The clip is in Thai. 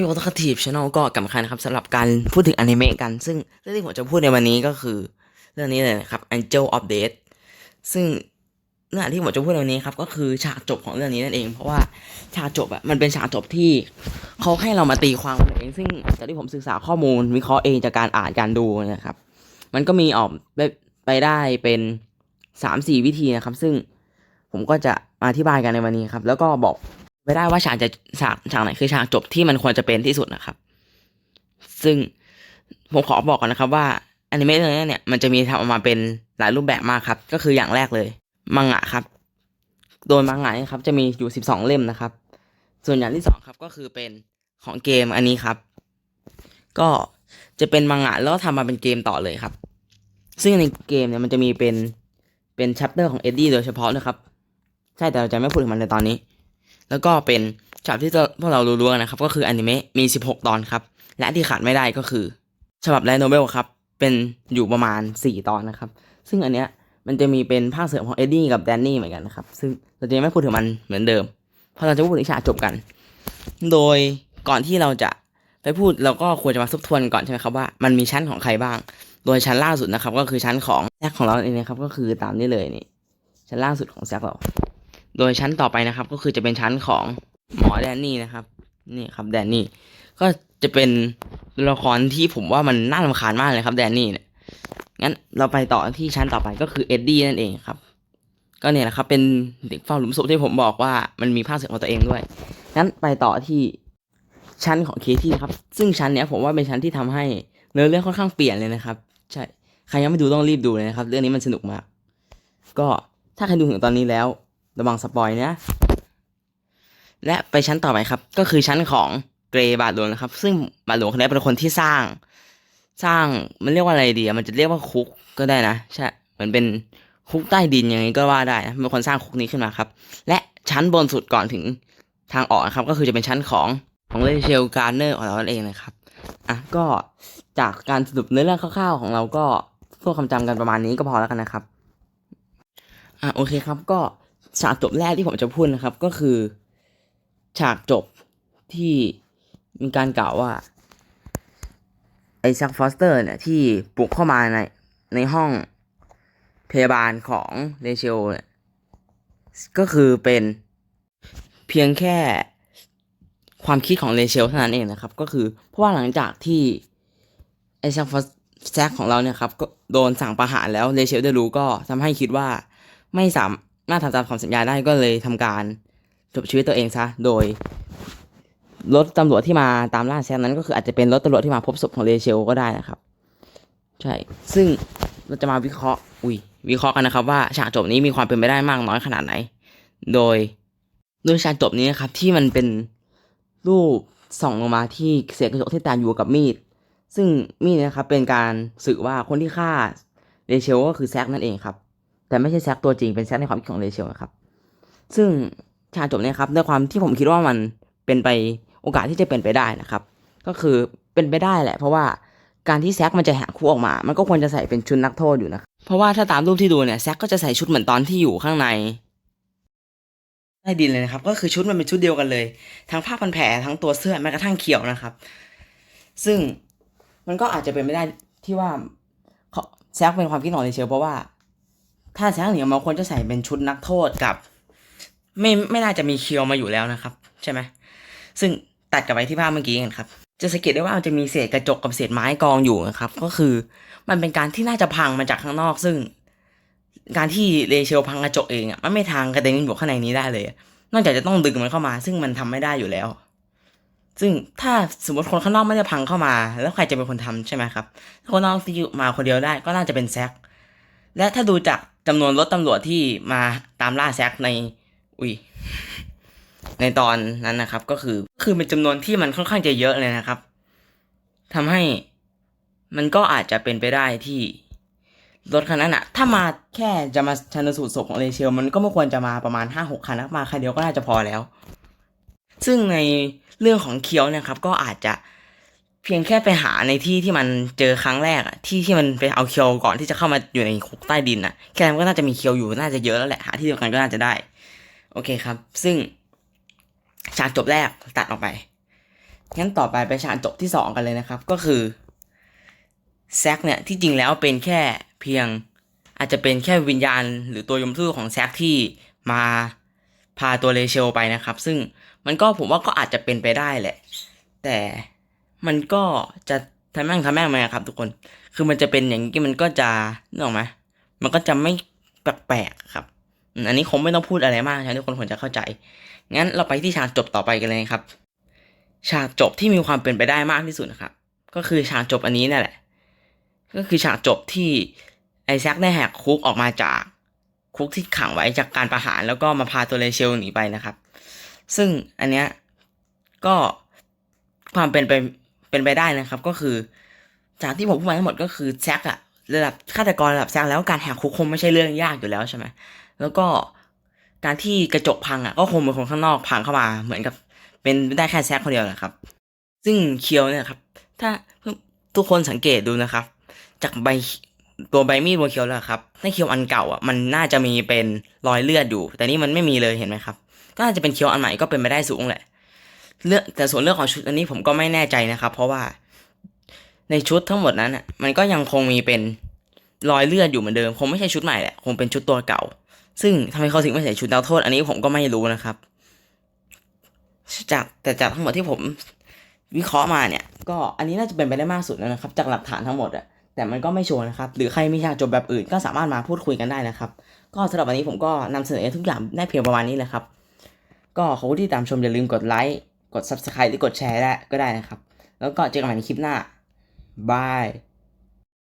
โยตคทีฟช anel ก็กลับมานะครับสำหรับการพูดถึงอนิเมะกัน ซึ่งเรื่องที่ผมจะพูดในวันนี้ก็คือ เรื่องนี้เลยนะครับ Angel of Death ซึ่งเรื่องที่ผมจะพูดในวันนี้ครับ ก็คือฉากจบของเรื่องนี้นั่นเอง เพราะว่าฉากจบอะมันเป็นฉากจบที่เขาให้เรามาตีความกันเอง ซึ่งจากที่ผมศึกษาข้อมูล วิเคราะห์เองจากการอ่านการดูนะครับ มันก็มีออกไปไปได้เป็นสามสี่วิธีนะครับ ซึ่งผมก็จะมาอธิบายกันในวันนี้ครับ แล้วก็บอก ไม่ได้ว่าฉากจะฉากฉากไหนคือฉากจบที่มันควรจะเป็นที่สุดนะครับ ซึ่งผมขอบอกก่อนนะครับว่าอนิเมะเรื่องนี้เนี่ยมันจะมีทำออกมาเป็นหลายรูปแบบมากครับ ก็คืออย่างแรกเลยมังงะครับ โดยมังงะนี่ครับจะมีอยู่สิบสองเล่มนะครับ ส่วนอย่างที่สองครับก็คือเป็นของเกมอันนี้ครับ ก็จะเป็นมังงะแล้วก็ทำมาเป็นเกมต่อเลยครับ ซึ่งในเกมเนี่ยมันจะมีเป็นเป็นชัปเตอร์ของเอ็ดดี้โดยเฉพาะนะครับ ใช่แต่เราจะไม่พูดถึงมันในตอนนี้ แล้วก็เป็นฉบับที่พวกเรารู้ๆกันนะครับ ก็คืออนิเมะมี 16 ตอนครับ และที่ขาดไม่ได้ก็คือ ฉบับไลโนเบลครับ เป็นอยู่ประมาณ 4 ตอนนะครับ ซึ่งอันเนี้ยมันจะมีเป็นภาคเสริมของเอ็ดดี้กับแดนนี่เหมือนกันนะครับ ซึ่งเราจะไม่พูดถึงมันเหมือนเดิม เพราะเราจะพูดถึงฉากจบกัน โดยก่อนที่เราจะไปพูดเราก็ควรจะมาทบทวนก่อนใช่ไหมครับว่ามันมีชั้นของใครบ้าง โดยชั้นล่าสุดนะครับ ก็คือชั้นของแซกของเราเองนะครับก็คือตามนี้เลยนี่ชั้นล่าสุดของแซกเรา โดยชั้นต่อไปนะครับ ก็คือจะเป็นชั้นของหมอแดนนี่นะครับ นี่ครับแดนนี่ ก็จะเป็นตัวละครที่ผมว่ามันน่ารำคาญมากเลยครับแดนนี่เนี่ย งั้นเราไปต่อที่ชั้นต่อไปก็คือเอ็ดดี้นั่นเองครับ ก็เนี่ยแหละครับเป็นเด็กเฝ้าหลุมศพที่ผมบอกว่ามันมีภาคเสียงของตัวเองด้วย งั้นไปต่อที่ชั้นของเคที่ครับ ซึ่งชั้นเนี้ยผมว่าเป็นชั้นที่ทำให้เนื้อเรื่องค่อนข้างเปลี่ยนเลยนะครับ ใช่ ใครยังไม่ดูต้องรีบดูเลยนะครับ เรื่องนี้มันสนุกมาก ก็ถ้าใครดูถึงตอนนี้แล้ว ระวังสปอยนะ และไปชั้นต่อไปครับ ก็คือชั้นของเกรย์บาทหลวงนะครับ ซึ่งบาทหลวงคนนี้เป็นคนที่สร้าง สร้างมันเรียกว่าอะไรดีมันจะเรียกว่าคุกก็ได้นะใช่เหมือนเป็นคุกใต้ดินย่างนี้ก็ว่าได้นะเป็นคนสร้างคุกนี้ขึ้นมาครับ และชั้นบนสุดก่อนถึงทางออกนะครับ ก็คือจะเป็นชั้นของของเลเชลการเนอร์ของเราเองนะครับอะก็จากการสรุปเนื้อเรื่องคร่าวๆของเราก็พวกคำจำกันประมาณนี้ก็พอแล้วกันนะครับอะโอเคครับก็ ฉากจบแรกที่ผมจะพูดนะครับ ก็คือ ฉากจบที่มีการกล่าวว่า ไอซักฟอสเตอร์เนี่ยที่ปลุกเข้ามาในในห้องพยาบาลของเรเชลเนี่ยก็คือเป็นเพียงแค่ความคิดของเรเชลเท่านั้นเองนะครับ ก็คือเพราะว่าหลังจากที่ไอซักฟอสแซกของเราเนี่ยครับก็โดนสั่งประหารแล้วเรเชลได้รู้ก็ทำให้คิดว่าไม่สามารถทำตามคำสัญญาได้ก็เลยทำการจบชีวิตตัวเองซะโดยรถตำรวจที่มาตามล่าแซมนั้นก็คืออาจจะเป็นรถตำรวจที่มาพบศพของเรเชลก็ได้นะครับ ใช่ ซึ่งเราจะมาวิเคราะห์ อุ้ย วิเคราะห์กันนะครับ ว่าฉากจบนี้มีความเป็นไปได้มากน้อยขนาดไหน โดยโดยฉากจบนี้นะครับ ที่มันเป็นรูปส่องลงมาที่เศษกระจกที่ตาอยู่กับมีด ซึ่งมีดนะครับเป็นการสื่อว่าคนที่ฆ่าเรเชลก็คือแซกนั่นเองครับ แต่ไม่ใช่แซกตัวจริงเป็นแซกในความคิดของเรเชลนะครับ ซึ่งฉากจบเนี่ยครับด้วยความที่ผมคิดว่ามันเป็นไปโอกาสที่จะเป็นไปได้นะครับ ก็คือเป็นไปได้แหละ เพราะว่าการที่แซกมันจะแหกคุกออกมา มันก็ควรจะใส่เป็นชุดนักโทษอยู่นะเพราะว่าถ้าตามรูปที่ดูเนี่ยแซกก็จะใส่ชุดเหมือนตอนที่อยู่ข้างในใต้ดินเลยนะครับ ก็คือชุดมันเป็นชุดเดียวกันเลย ทั้งผ้าพันแผลทั้งตัวเสื้อแม้กระทั่งเขียวนะครับ ซึ่งมันก็อาจจะเป็นไม่ได้ที่ว่าเขาแซกเป็นความคิดของเรเชลเพราะว่า ถ้าแซงเหนียวมาควรจะใส่เป็นชุดนักโทษกับ ไม่ไม่น่าจะมีเคียวมาอยู่แล้วนะครับ ใช่ไหมซึ่งตัดกลับไปที่ภาพเมื่อกี้กันครับจะสังเกตได้ว่ามันจะมีเศษกระจกกับเศษไม้กองอยู่นะครับ ก็คือมันเป็นการที่น่าจะพังมาจากข้างนอก ซึ่ง การที่เรเชลพังกระจกเองอะมันไม่ทางกระเด็นอยู่ข้างในนี้ได้เลย นอกจากจะต้องดึงมันเข้ามา ซึ่งมันทำไม่ได้อยู่แล้ว ซึ่งถ้าสมมติคนข้างนอกไม่ได้พังเข้ามา แล้วใครจะเป็นคนทำใช่ไหมครับถ้าคนนอกที่มาคนเดียวได้ก็น่าจะเป็นแซกและถ้าดูจาก จำนวนรถตำรวจที่มาตามล่าแซกใน อุ้ยในตอนนั้นนะครับ ก็คือคือเป็นจำนวนที่มันค่อนข้างจะเยอะเลยนะครับทำให้มันก็อาจจะเป็นไปได้ที่รถคันนั้นอะถ้ามาแค่จะมาชันสูตรศพของเรเชลมันก็ไม่ควรจะมาประมาณห้าหกคันนะมาคันเดียวก็น่าจะพอแล้ว ซึ่งในเรื่องของเคียวเนะครับ ก็อาจจะ เพียงแค่ไปหาในที่ที่มันเจอครั้งแรกอะที่ที่มันไปเอาเคียวก่อนที่จะเข้ามาอยู่ในคุกใต้ดินอะแค่นั้นก็น่าจะมีเคียวอยู่น่าจะเยอะแล้วแหละหาที่เดียวกันก็น่าจะได้ โอเคครับ ซึ่งฉากจบแรกตัดออกไปงั้นต่อไปไปฉากจบที่สองกันเลยนะครับ ก็คือแซกเนี่ยที่จริงแล้วเป็นแค่เพียงอาจจะเป็นแค่วิญญาณ หรือตัวยมทูตของแซกที่มาพาตัวเลเชลไปนะครับ ซึ่งมันก็ผมว่าก็อาจจะเป็นไปได้แหละ แต่ มันก็จะทำแม่งทำแม่งไหมครับ ทุกคน คือมันจะเป็นอย่างนี้มันก็จะนึกออกไหมมันก็จะไม่แปลกๆครับ อันนี้คงไม่ต้องพูดอะไรมากนะทุกคนควรจะเข้าใจ งั้นเราไปที่ฉากจบต่อไปกันเลยครับ ฉากจบที่มีความเป็นไปได้มากที่สุดนะครับ ก็คือฉากจบอันนี้นั่นแหละ ก็คือฉากจบที่ไอแซคได้แหกคุกออกมาจากคุกที่ขังไว้จากการประหารแล้วก็มาพาตัวเลเชลหนีไปนะครับ ซึ่งอันเนี้ยก็ความเป็นไป เป็นไปได้นะครับก็คือ จากที่ผมพูดมาทั้งหมดก็คือแซกอะระดับฆาตกรระดับแซกแล้วการแหกคุกคงไม่ใช่เรื่องยากอยู่แล้วใช่ไหมแล้วก็การที่กระจกพังอะก็คงเป็นคนข้างนอกพังเข้ามาเหมือนกับ เป็นได้แค่แซกคนเดียวแหละครับ ซึ่งเคียวเนี่ยครับ ถ้าทุกคนสังเกตดูนะครับ จากใบตัวใบมีดบนเคียวแล้วครับถ้าเคียวอันเก่าอะมันน่าจะมีเป็นรอยเลือดอยู่ แต่นี่มันไม่มีเลยเห็นไหมครับ ก็น่าจะเป็นเคียวอันใหม่ก็เป็นไปได้สูงแหละ เรื่องแต่ส่วนเรื่องของชุดอันนี้ผมก็ไม่แน่ใจนะครับ เพราะว่าในชุดทั้งหมดนั้นอะมันก็ยังคงมีเป็นรอยเลือดอยู่เหมือนเดิมคงไม่ใช่ชุดใหม่แหละคงเป็นชุดตัวเก่า ซึ่งทำไมเขาถึงไม่ใส่ชุดดาวโทษ อันนี้ผมก็ไม่รู้นะครับ จากแต่จากทั้งหมดที่ผมวิเคราะห์มาเนี่ย ก็อันนี้น่าจะเป็นไปได้มากสุดแล้วนะครับ จากหลักฐานทั้งหมดอะแต่มันก็ไม่ชัวร์นะครับ หรือใครมีฉากจบแบบอื่นก็สามารถมาพูดคุยกันได้นะครับ ก็สำหรับวันนี้ผมก็นำเสนอทุกอย่างได้เพียงประมาณนี้เลยครับ ก็ขอบคุณที่ตามชมอย่าลืมกดไลค์ ด subscribe หรือกดแชร์ได้ก็ได้นะครับ แล้วก็เจอกันใหม่ในคลิปหน้าบาย